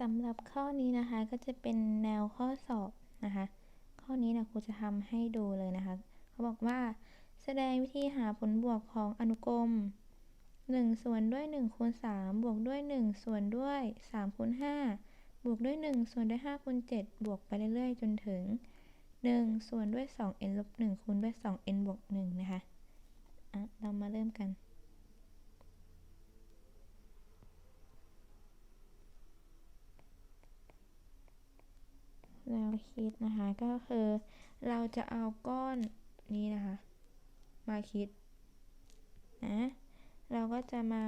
สำหรับข้อนี้นะคะก็จะเป็นแนวข้อสอบนะคะ ข้อนี้นะครูจะทำให้ดูเลยนะคะ เขาบอกว่าแสดงวิธีหาผลบวกของอนุกรม 1 ส่วนด้วย1คูณ3บวกด้วย 1 ส่วนด้วย3คูณ5บวกด้วย 1 ส่วนด้วย5คูณ7บวกไปเรื่อยๆ จนถึง 1 ส่วนด้วย 2n ลบ1คูณด้วย 2n บวก1นะคะ อะ เรามาเริ่มกัน แนว คิดนะคะ ก็คือเราจะเอาก้อนนี้นะคะ มาคิดนะเราก็จะมา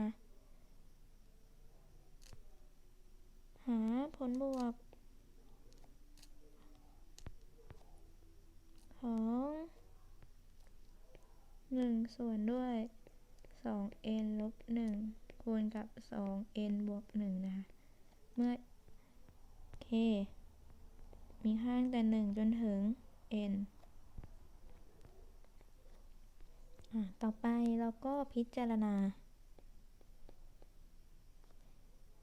หาผลบวก ของ1ส่วนด้วย 2n ลบ1คูณกับ 2n บวก1นะคะ เมื่อ โอเค มีค่าตั้งแต่ 1 จนถึง n อะต่อไปเราก็พิจารณา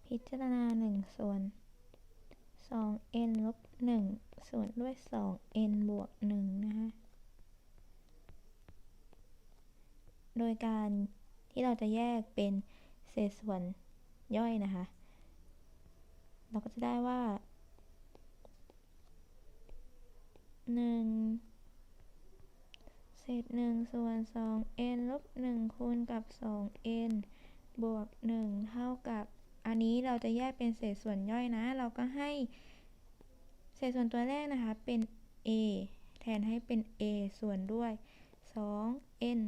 พิจารณา 1 ส่วน 2n ลบ 1 ส่วนด้วย 2n บวก 1 นะคะ โดยการที่เราจะแยกเป็นเศษส่วนย่อยนะคะ เราก็จะได้ว่า หนึ่งเศษหนึ่งส่วน 2n ลบ1คูณกับ 2n บวก1เท่ากับอันนี้เราจะแยกเป็นเศษส่วนย่อยนะ เราก็ให้ เศษส่วนตัวแรกนะคะเป็น a แทนให้เป็น a ส่วนด้วย 2n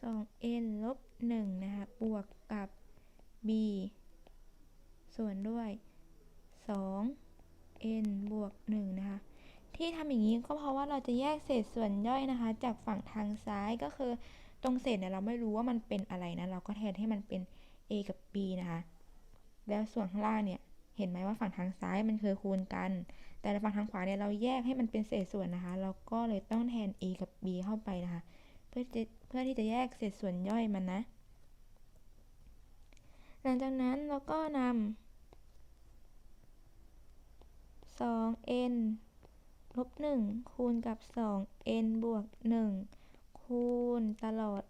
2n ลบ1นะคะ บวกกับ b ส่วนด้วย 2n บวก1นะคะ ที่ทำอย่างนี้ก็เพราะว่าเราจะแยกเศษส่วนย่อยนะคะ จากฝั่งทางซ้ายก็คือตรงเศษเนี่ยเราไม่รู้ว่ามันเป็นอะไรนะ เราก็แทนให้มันเป็น a กับ b นะคะ แล้วส่วนข้างล่างเนี่ย เห็นไหมว่าฝั่งทางซ้ายมันคือคูณกัน แต่ฝั่งทางขวาเนี่ยเราแยกให้มันเป็นเศษส่วนนะคะ เราก็เลยต้องแทน a กับ b เข้าไปนะคะ เพื่อจะ เพื่อที่จะแยกเศษส่วนย่อยมันนะ หลังจากนั้นเราก็นำ 2n ลบ 1 คูณกับ 2n บวก 1 คูณตลอด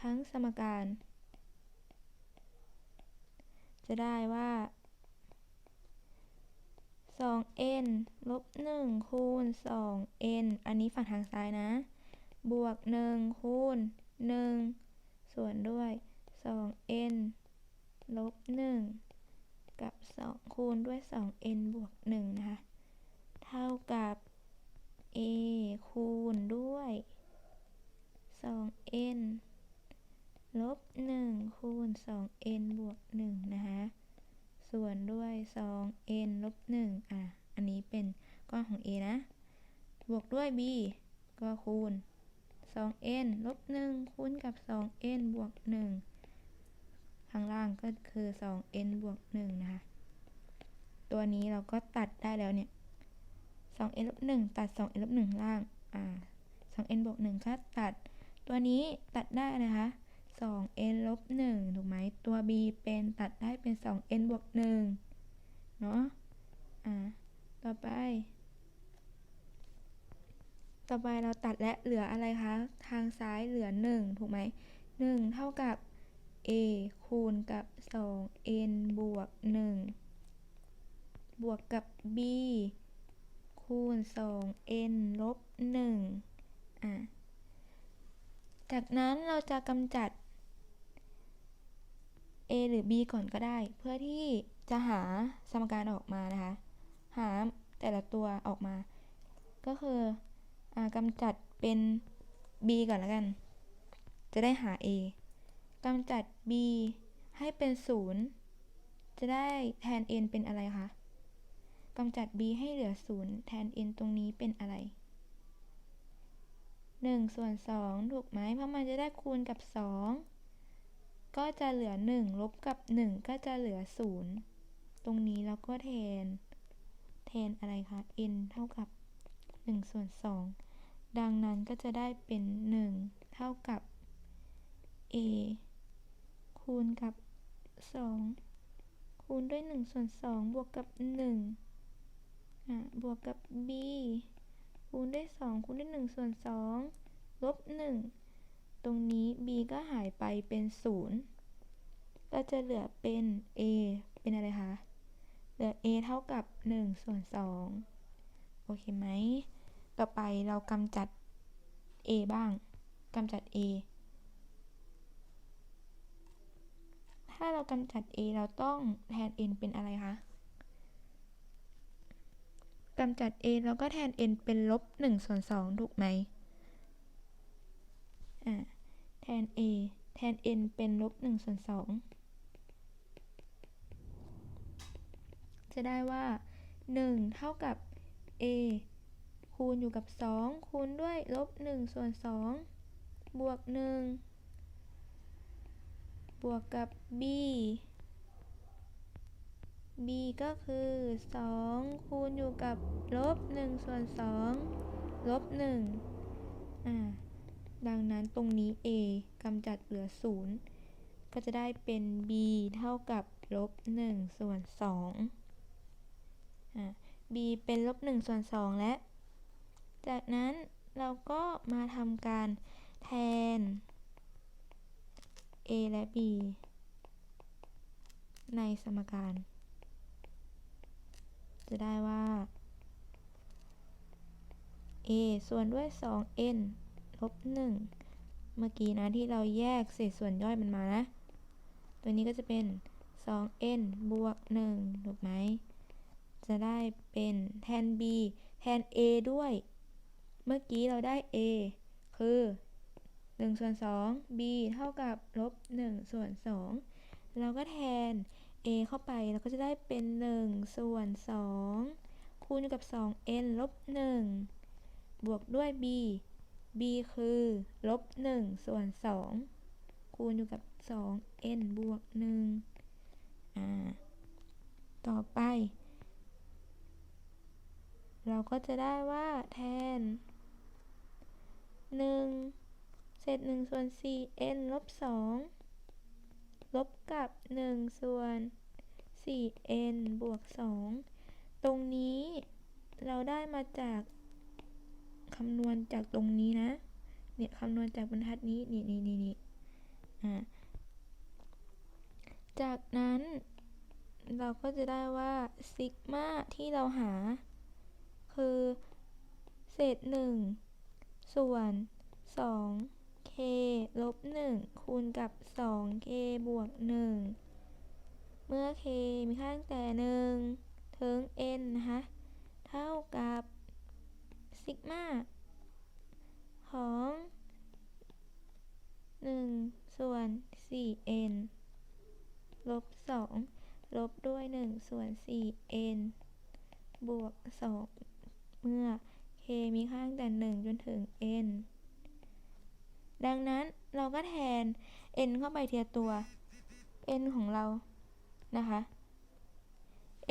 ทั้งสมการ จะได้ว่า 2n ลบ 1 คูณ 2n อันนี้ฝั่งทางซ้ายนะ บวก 1 คูณ 1 ส่วนด้วย 2n ลบ 1 กับ 2 คูณด้วย 2n บวก 1 นะคะ เท่ากับ a คูณด้วย 2n ลบ 1 คูณ 2n บวก 1 นะคะ ส่วนด้วย 2n ลบ 1 อะ อันนี้เป็นก้อนของ a นะ บวกด้วย b ก็คูณ 2n ลบ1คูณกับ 2n บวก 1 ข้างล่างก็คือ 2n บวก 1 นะคะ ตัวนี้เราก็ตัดได้แล้วเนี่ย 2n ลบ1ตัด 2n ลบ1ล่าง อ่า 2n บวก1ก็ตัด ตัวนี้ตัดได้นะคะ 2n ลบ1ถูกไหม ตัว b เป็นตัดได้เป็น 2n บวก1เนาะ อ่า ต่อไป ต่อไปเราตัดและเหลืออะไรคะ ทางซ้ายเหลือ 1 ถูกไหม 1 เท่ากับ a คูณกับ 2n บวก 1 บวกกับ b คูณ 2n ลบ 1 อะ จากนั้นเราจะกำจัด a หรือ b ก่อนก็ได้ เพื่อที่จะหาสมการออกมานะคะ หาแต่ละตัวออกมา ก็คือ กำจัดเป็น b ก่อนแล้วกัน จะได้หา a กำจัด b ให้เป็น0จะได้แทน n เป็นอะไรคะกำจัด b ให้เหลือ0แทน n ตรงนี้เป็นอะไร1ส่วน2ถูกไหมเพราะมันจะได้คูณกับ 2 ก็จะเหลือ 1 ลบกับ 1 ก็จะเหลือ 0 ตรงนี้เราก็แทน แทนอะไรคะ n เท่ากับ 1ส่วน2ดังนั้นก็จะได้เป็น 1 เท่ากับ a คูณกับ 2 คูณด้วย1ส่วน2บวกกับ1อะบวกกับ b คูณด้วย 2 คูณด้วย1ส่วน2ลบ 1 ตรงนี้ b ก็หายไปเป็น 0 ก็จะเหลือเป็น a เป็นอะไรคะ เหลือ a เท่ากับ 1 ส่วน 2 โอเคไหม ต่อไปเรากำจัด a บ้างกำจัด a ถ้าเรากำจัด a เราต้องแทน n เป็นอะไรคะกำจัด a เราก็แทน n เป็นลบ1ส่วน2ถูกไหมอ่า แทน a แทน n เป็นลบ1ส่วน2จะได้ว่า 1 เท่ากับ a คูณอยู่กับ 2 คูณด้วยลบ1ส่วน2บวก 1 บวกกับ b b ก็คือ 2 คูณอยู่กับลบ1ส่วน2ลบ1อ่าดังนั้นตรงนี้ a กำจัดเหลือ 0 ก็จะได้เป็น b เท่ากับลบ1ส่วน2อ่า b เป็นลบ1ส่วน2และ จากนั้นเราก็มาทำการแทน a และ b ในสมการ จะได้ว่า a ส่วนด้วย 2n ลบ 1 เมื่อกี้นะที่เราแยกเศษส่วนย่อยมันมานะ ตัวนี้ก็จะเป็น 2n บวก 1 ถูกไหม จะได้เป็นแทน b แทน a ด้วย เมื่อกี้เราได้ a คือ1ส่วน2 b เท่ากับลบ1ส่วน2เราก็แทน a เข้าไปเราก็จะได้เป็น1ส่วน2คูณกับ 2n ลบ1บวกด้วย b b คือลบ1ส่วน2คูณอยู่กับ 2n บวก1อ่าต่อไป เราก็จะได้ว่าแทน 1เศษ1ส่วน 4n ลบ2ลบกับ1ส่วน 4n บวก2ตรงนี้เราได้มาจากคำนวณจากตรงนี้นะ เนี่ยคำนวณจากบรรทัดนี้นี่นี่นี่นี่อ่าจากนั้นเราก็จะได้ว่าซิกมาที่เราหา คือเศษ1 ส่วน 2k ลบ 1 คูณกับ 2k บวก 1 เมื่อ k มีค่าตั้งแต่ 1 ถึง n นะคะ เท่ากับซิกมาของ 1 ส่วน 4n ลบ 2 ลบด้วย 1 ส่วน 4n บวก 2 เมื่อ มีค่าตั้งแต่ 1 จนถึง n ดังนั้นเราก็แทน n เข้าไปเทียตัว n ของเรา นะคะ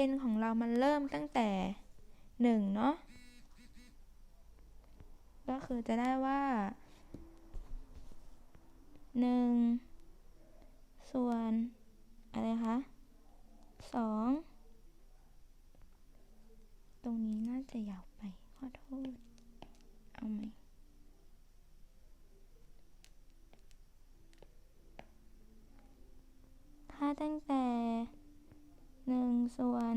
n ของเรามันเริ่มตั้งแต่ 1 เนาะ ก็คือจะได้ว่า 1 ส่วน อะไรคะ 2 ตรงนี้น่าจะยาวไป ขอโทษ เอาไหมค่าตั้งแต่1ส่วน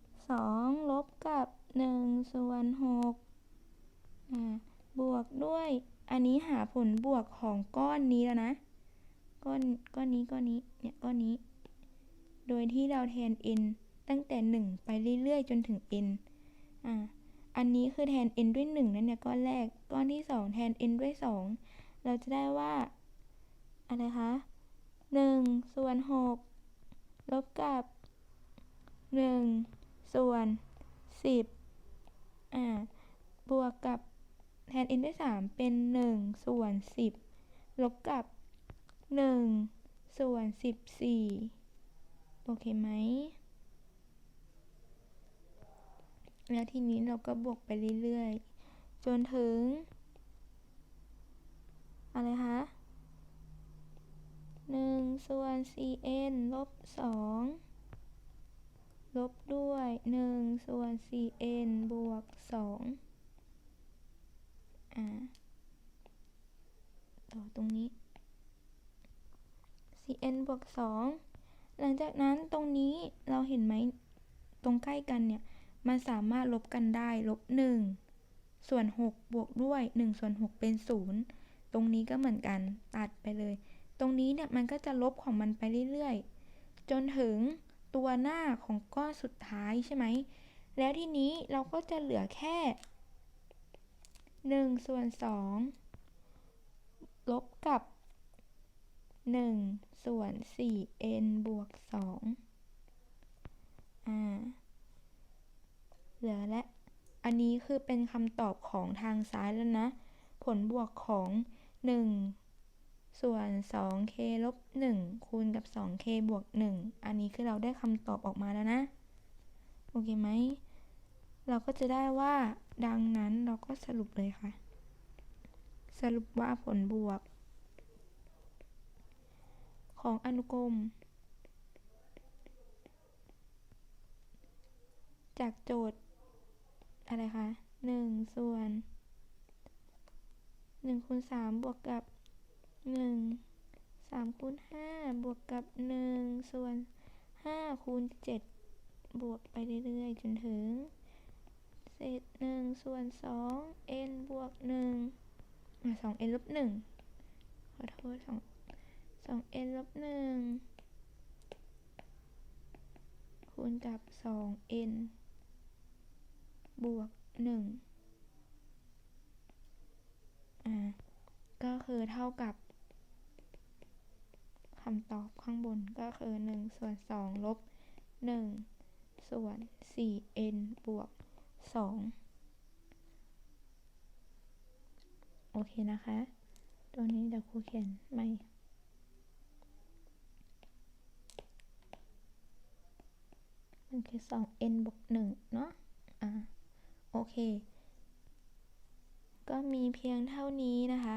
2ลบกับ1ส่วน6อ่าบวกด้วยอันนี้หาผลบวกของก้อนนี้แล้วนะ ก้อนก้อนนี้ก้อนนี้เนี่ยก้อนนี้ โดยที่เราแทน n ตั้งแต่ 1 ไปเรื่อยๆ จนถึง n อ่า อันนี้คือแทน n ด้วย1นั่นเนี่ยก้อนแรก ก้อนที่ 2 แทน n ด้วย 2 เราจะได้ว่าอะไรคะ1ส่วน6ลบกับ1ส่วน 10อ่าบวกกับแทน n ด้วย 3 เป็น 1 ส่วน 10 ลบกับ 1 ส่วน 14 โอเคไหม แล้วทีนี้เราก็บวกไปเรื่อยๆ จนถึง อะไรคะหนึ่งส่วน cn ลบสองลบด้วยหนึ่งส่วน cn บวกสองอ่า ต่อตรงนี้ cn บวกสองหลังจากนั้นตรงนี้เราเห็นไหมตรงใกล้กันเนี่ย มันสามารถลบกันได้ลบหนึ่งส่วนหกบวกด้วยหนึ่งส่วนหกเป็นศูนย์ตรงนี้ก็เหมือนกันตัดไปเลย ตรงนี้เนี่ยมันก็จะลบของมันไปเรื่อยๆ จนถึงตัวหน้าของก้อนสุดท้ายใช่ไหม แล้วทีนี้เราก็จะเหลือแค่1ส่วน2ลบกับ1ส่วน 4n บวก2อ่า เหลือและ อันนี้คือเป็นคำตอบของทางซ้ายแล้วนะ ผลบวกของ 1 ส่วน 2k ลบ 1 คูณกับ 2k บวก 1 อันนี้คือเราได้คำตอบออกมาแล้วนะ โอเคไหม เราก็จะได้ว่า ดังนั้นเราก็สรุปเลยค่ะ สรุปว่าผลบวก ของอนุกรมจากโจทย์ อะไรคะหนึ่งส่วนหนึ่งคูณสามบวกกับหนึ่งสามคูณห้าบวกกับหนึ่งส่วนห้าคูณเจ็ดบวกไปเรื่อยๆ จนถึง เศษหนึ่งส่วนสอง n บวกหนึ่งสอง n ลบหนึ่งขอโทษสองสอง n ลบหนึ่งคูณกับสอง n บวกหนึ่งอ่า ก็คือเท่ากับคำตอบข้างบนก็คือหนึ่งส่วนสองลบหนึ่งส่วน 4n บวก2โอเคนะคะ ตัวนี้เดี๋ยวครูเขียนใหม่มันคือ 2n บวก1เนาะ อ่า โอเค ก็มีเพียงเท่านี้นะคะ